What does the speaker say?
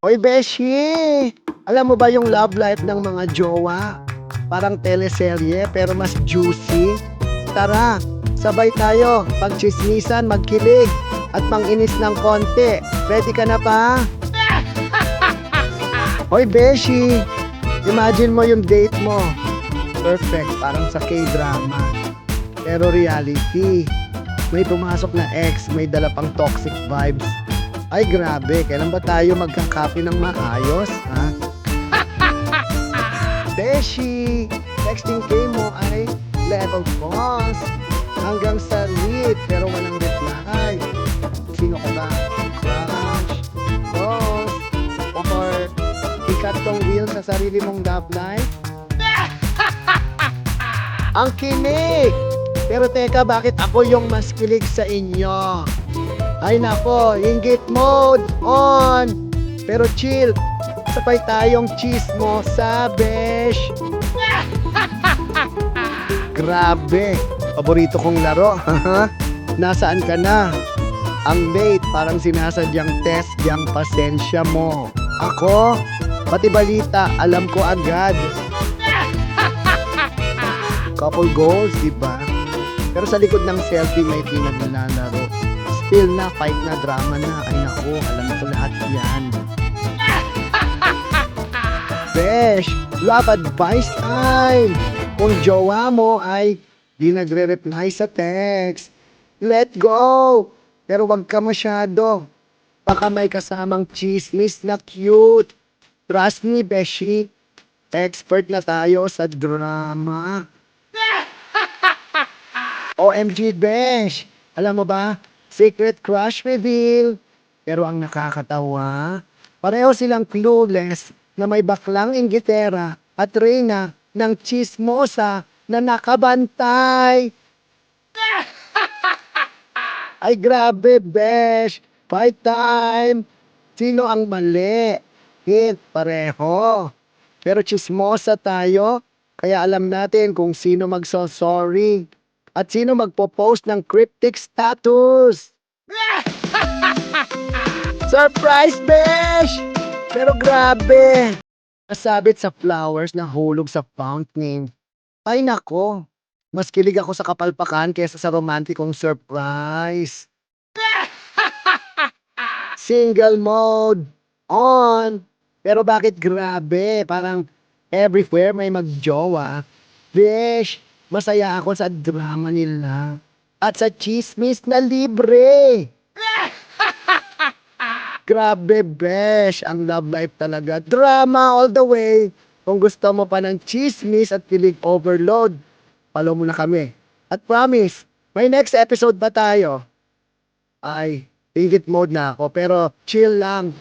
Oy, Beshi! Alam mo ba yung love life ng mga jowa? Parang teleserye pero mas juicy. Tara, sabay tayo. Pagchismisan, magkilig, at manginis ng konti. Ready ka na pa? Oy, Beshi! Imagine mo yung date mo. Perfect, parang sa K-drama. Pero reality, may pumasok na ex, may dala pang toxic vibes. Ay grabe, kailan ba tayo magkakapi ng maayos, ha? Beshi, texting kay mo ay level boss. Hanggang sa read, pero walang reply. Sino ka ba? Crush, boss, or ikat tong wheel sa sarili mong love life? Ang kilig! Pero teka, bakit ako yung mas kilig sa inyo? Ay nako, inggit mode on! Pero chill, sabay tayong chismo sa besh. Grabe, paborito kong laro. Nasaan ka na? Ang late, parang sinasadyang test yung pasensya mo. Ako, pati balita, alam ko agad. Couple goals, di ba? Pero sa likod ng selfie may pinaglalaro. Still na, fight na, drama na. Ay naku, alam ko lahat yan. Besh, love advice time! Kung jowa mo ay di nagre-reply sa text, let go! Pero wag ka masyado. Baka may kasamang chismis na cute. Trust me, Beshi. Expert na tayo sa drama. OMG, Besh! Alam mo ba, secret crush reveal. Pero ang nakakatawa, pareho silang clueless na may baklang inggitera at reyna ng chismosa na nakabantay. Ay grabe, Besh! Fight time! Sino ang mali? Hit, pareho. Pero chismosa tayo, kaya alam natin kung sino magso-sorry at sino magpo-post ng cryptic status. Surprise, Besh! Pero grabe! Nasabit sa flowers na hulog sa fountain. Ay nako, mas kilig ako sa kapalpakan kaysa sa romantikong surprise. Single mode on. Pero bakit grabe? Parang everywhere may magjowa. Besh, masaya ako sa drama nila. At sa chismis na libre. Grabe, besh. Ang love life talaga. Drama all the way. Kung gusto mo pa ng chismis at kilig overload, follow mo na kami. At promise, may next episode ba tayo? Ay, ingit mode na ako. Pero chill lang.